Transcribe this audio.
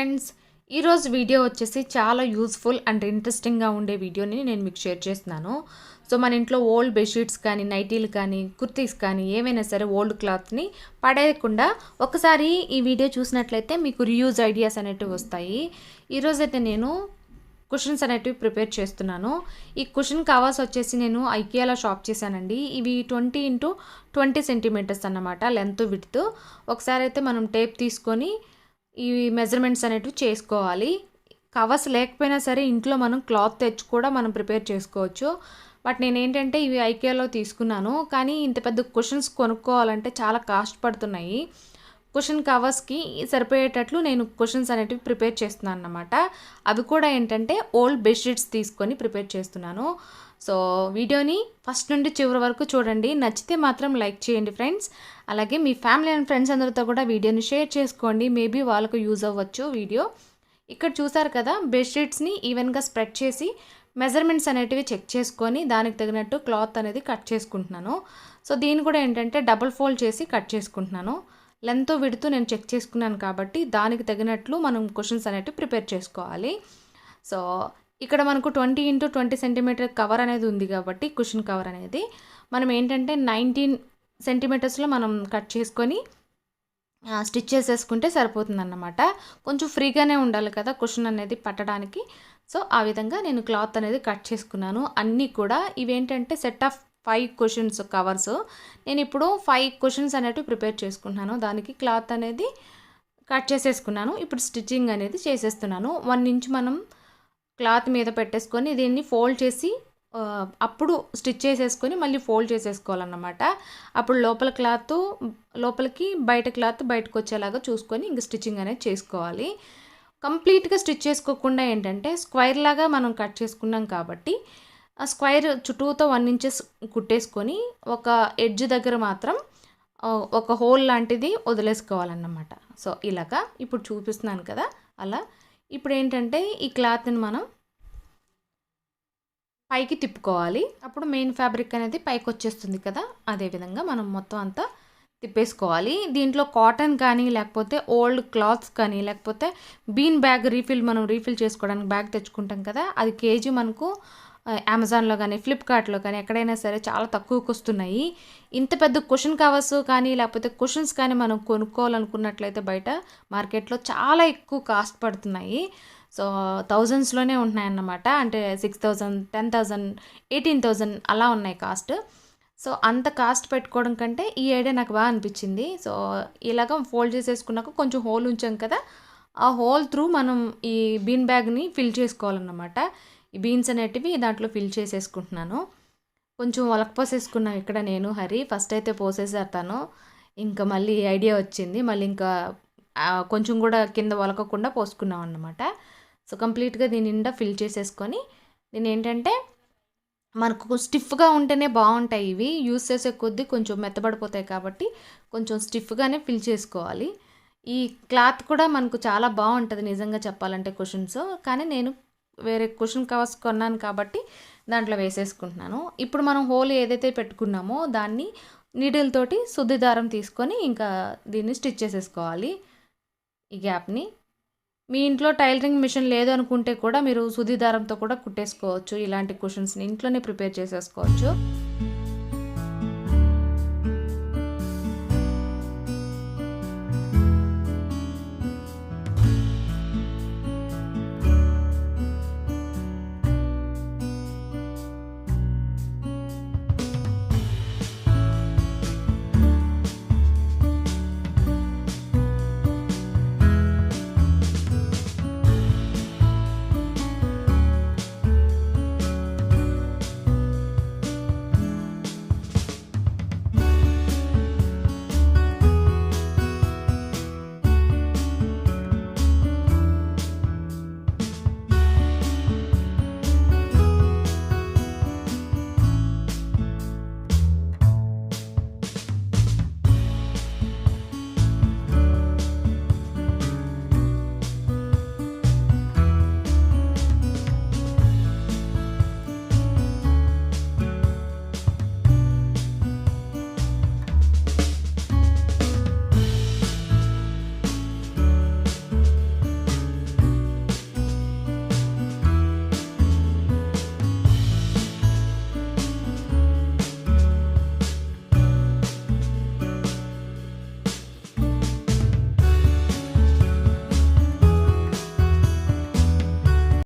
Friends ఈరోజు video వచ్చేసి చాలా యూస్ఫుల్ అండ్ ఇంట్రెస్టింగ్గా ఉండే వీడియోని నేను మీకు షేర్ చేస్తున్నాను. సో మన ఇంట్లో ఓల్డ్ బెడ్షీట్స్ కానీ నైటీలు కానీ కుర్తీస్ కానీ ఏమైనా సరే ఓల్డ్ క్లాత్ని పడేయకుండా ఒకసారి ఈ వీడియో చూసినట్లయితే మీకు రియూజ్ ఐడియాస్ అనేటివి వస్తాయి. ఈరోజైతే నేను కుషన్స్ అనేటివి ప్రిపేర్ చేస్తున్నాను. ఈ కుషన్ కవర్స్ వచ్చేసి నేను ఐకియాలో షాప్ చేశానండి. ఇవి ట్వంటీ ఇంటూ ట్వంటీ సెంటీమీటర్స్ అన్నమాట లెంత్ విడ్త్ ఒకసారి అయితే మనం టేప్ తీసుకొని ఈ మెజర్మెంట్స్ అనేటివి చేసుకోవాలి. కవర్స్ లేకపోయినా సరే ఇంట్లో మనం క్లాత్ తెచ్చి కూడా మనం ప్రిపేర్ చేసుకోవచ్చు. బట్ నేను ఏంటంటే ఇవి ఐకేలో తీసుకున్నాను. కానీ ఇంత పెద్ద కుషన్స్ కొనుక్కోవాలంటే చాలా కాస్ట్ పడుతున్నాయి. కుషన్ కవర్స్కి సరిపోయేటట్లు నేను కుషన్స్ అనేటివి ప్రిపేర్ చేస్తున్నాను అన్నమాట అవి కూడా ఏంటంటే ఓల్డ్ బెడ్షీట్స్ తీసుకొని ప్రిపేర్ చేస్తున్నాను. సో వీడియోని ఫస్ట్ నుండి చివరి వరకు చూడండి. నచ్చితే మాత్రం లైక్ చేయండి ఫ్రెండ్స్. అలాగే మీ ఫ్యామిలీ అండ్ ఫ్రెండ్స్ అందరితో కూడా వీడియోని షేర్ చేసుకోండి. మేబీ వాళ్ళకు యూజ్ అవ్వచ్చు వీడియో. ఇక్కడ చూసారు కదా బెడ్షీట్స్ని ఈవెన్గా స్ప్రెడ్ చేసి మెజర్మెంట్స్ అనేటివి చెక్ చేసుకొని దానికి తగినట్టు క్లాత్ అనేది కట్ చేసుకుంటున్నాను. సో దీన్ని కూడా ఏంటంటే డబుల్ ఫోల్డ్ చేసి కట్ చేసుకుంటున్నాను. లెంత్ విడుతూ నేను చెక్ చేసుకున్నాను కాబట్టి దానికి తగినట్లు మనం క్వశ్చన్స్ అనేటివి ప్రిపేర్ చేసుకోవాలి. సో ఇక్కడ మనకు twenty into twenty centimetre cover అనేది ఉంది కాబట్టి కుషన్ కవర్ అనేది. మనం ఏంటంటే నైన్టీన్ సెంటీమీటర్స్లో మనం కట్ చేసుకొని స్టిచ్ చేసేసుకుంటే సరిపోతుంది అన్నమాట కొంచెం ఫ్రీగానే ఉండాలి కదా కుషన్ అనేది పట్టడానికి. సో ఆ విధంగా నేను క్లాత్ అనేది కట్ చేసుకున్నాను. అన్నీ కూడా ఇవేంటంటే set of five questions covers. నేను ఇప్పుడు ఫైవ్ క్వశ్చన్స్ అనేవి ప్రిపేర్ చేసుకుంటున్నాను. దానికి క్లాత్ అనేది కట్ చేసేసుకున్నాను. ఇప్పుడు స్టిచ్చింగ్ అనేది చేసేస్తున్నాను. వన్ ఇంచ్ మనం క్లాత్ మీద పెట్టేసుకొని దీన్ని ఫోల్డ్ చేసి అప్పుడు స్టిచ్ చేసేసుకొని మళ్ళీ ఫోల్డ్ చేసేసుకోవాలన్నమాట. అప్పుడు లోపల క్లాత్ లోపలికి బయట క్లాత్ బయటకు వచ్చేలాగా చూసుకొని ఇంక స్టిచ్చింగ్ అనేది చేసుకోవాలి. కంప్లీట్గా స్టిచ్ చేసుకోకుండా ఏంటంటే స్క్వైర్ లాగా మనం కట్ చేసుకున్నాం కాబట్టి ఆ స్క్వైర్ చుట్టూతో వన్ ఇంచెస్ కుట్టేసుకొని ఒక ఎడ్జ్ దగ్గర మాత్రం ఒక హోల్ లాంటిది వదిలేసుకోవాలన్నమాట. సో ఇలాగా ఇప్పుడు చూపిస్తున్నాను కదా అలా ఇప్పుడు ఏంటంటే ఈ క్లాత్ని మనం పైకి తిప్పుకోవాలి. అప్పుడు మెయిన్ ఫ్యాబ్రిక్ అనేది పైకి వచ్చేస్తుంది కదా అదేవిధంగా మనం మొత్తం అంతా తిప్పేసుకోవాలి. దీంట్లో కాటన్ కానీ లేకపోతే ఓల్డ్ క్లాత్స్ కానీ లేకపోతే బీన్ బ్యాగ్ రీఫిల్ మనం రీఫిల్ చేసుకోవడానికి బ్యాగ్ తెచ్చుకుంటాం కదా? అది కేజీ మనకు అమెజాన్లో కానీ ఫ్లిప్కార్ట్లో కానీ ఎక్కడైనా సరే చాలా తక్కువకి వస్తున్నాయి ఇంత పెద్ద క్వశ్చన్ కవర్స్ కానీ లేకపోతే క్వశ్చన్స్ కానీ మనం కొనుక్కోవాలనుకున్నట్లయితే బయట మార్కెట్లో చాలా ఎక్కువ కాస్ట్ పడుతున్నాయి. సో థౌజండ్స్లోనే ఉంటున్నాయన్నమాట. అంటే six thousand ten thousand eighteen thousand అలా ఉన్నాయి కాస్ట్. సో అంత కాస్ట్ పెట్టుకోవడం కంటే ఈ ఐడియా నాకు బాగా అనిపించింది. సో ఇలాగ ఫోల్డ్ చేసేసుకున్నాక కొంచెం హోల్ ఉంచాం కదా ఆ హోల్ త్రూ మనం ఈ బీన్ బ్యాగ్ని ఫిల్ చేసుకోవాలన్నమాట. ఈ బీన్స్ అనేటివి దాంట్లో ఫిల్ చేసేసుకుంటున్నాను. కొంచెం ఒలకపోసేసుకున్నాను ఇక్కడ నేను హరి. ఫస్ట్ అయితే పోసేసేస్తాను ఇంకా మళ్ళీ ఐడియా వచ్చింది. మళ్ళీ ఇంకా కొంచెం కూడా కింద వలకకుండా పోసుకున్నాం అన్నమాట. సో కంప్లీట్గా దీని నిండా ఫిల్ చేసేసుకొని దీని ఏంటంటే మనకు స్టిఫ్గా ఉంటేనే బాగుంటాయి ఇవి. యూస్ చేసే కొద్దీ కొంచెం మెత్తబడిపోతాయి కాబట్టి కొంచెం స్టిఫ్గానే ఫిల్ చేసుకోవాలి. ఈ క్లాత్ కూడా మనకు చాలా బాగుంటుంది నిజంగా చెప్పాలంటే క్వశ్చన్స్. కానీ నేను వేరే క్వశ్చన్ కవర్స్ కొన్నాను కాబట్టి దాంట్లో వేసేసుకుంటున్నాను. ఇప్పుడు మనం హోల్ ఏదైతే పెట్టుకున్నామో దాన్ని నీడిల్తోటి శుద్ధి దారం తీసుకొని ఇంకా దీన్ని స్టిచ్ చేసేసుకోవాలి ఈ గ్యాప్ని. మీ ఇంట్లో టైలరింగ్ మిషన్ లేదు అనుకుంటే కూడా మీరు శుద్ధి దారంతో కూడా కుట్టేసుకోవచ్చు. ఇలాంటి క్వశ్చన్స్ని ఇంట్లోనే ప్రిపేర్ చేసేసుకోవచ్చు.